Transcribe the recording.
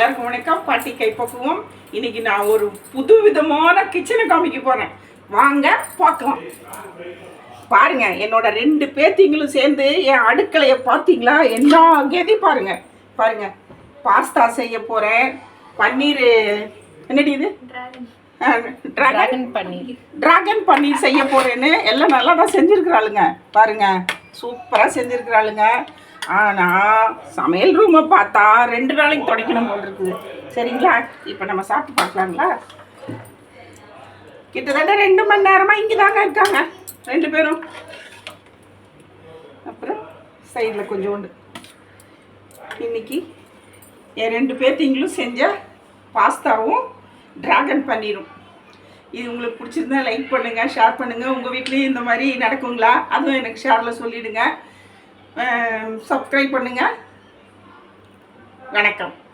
எல்லாருக்கும் வணக்கம். பாட்டி கைப்பக்குவம் இன்னைக்கு நான் ஒரு புது விதமான கிச்சனை காமிக்க போறேன். வாங்க பார்க்கலாம். பாருங்க என்னோட ரெண்டு பேத்திங்களும் சேர்ந்து என் அடுக்கலையை பார்த்தீங்களா? என்ன கெதி பாருங்க. பாருங்க பாஸ்தா செய்ய போறேன். பன்னீர் என்னடி இது? டிராகன் பன்னீர் டிராகன் பன்னீர் செய்ய போறேன்னு. எல்லாம் நல்லா தான் செஞ்சுருக்குறாளுங்க. பாருங்க சூப்பராக செஞ்சுருக்குறாளுங்க. ஆனால் சமையல் ரூமை பார்த்தா ரெண்டு நாளைக்கு துடைக்கணும் போல் இருக்குது சரிங்களா? இப்போ நம்ம சாப்பிட்டு பார்க்கலாங்களா? கிட்டத்தட்ட ரெண்டு மணி நேரமாக இங்கே தாங்க இருக்காங்க ரெண்டு பேரும். அப்புறம் சைடில் கொஞ்சோண்டு. இன்னைக்கு என் ரெண்டு பேர்த்திங்களும் செஞ்ச பாஸ்தாவும் டிராகன் பன்னீரும். இது உங்களுக்கு பிடிச்சிருந்தா லைக் பண்ணுங்கள் ஷேர் பண்ணுங்கள் உங்கள் வீட்லேயும் இந்த மாதிரி நடக்குங்களா? அதுவும் எனக்கு ஷேரில் சொல்லிவிடுங்க சப்ஸ்கிரைப் பண்ணுங்கள் வணக்கம்.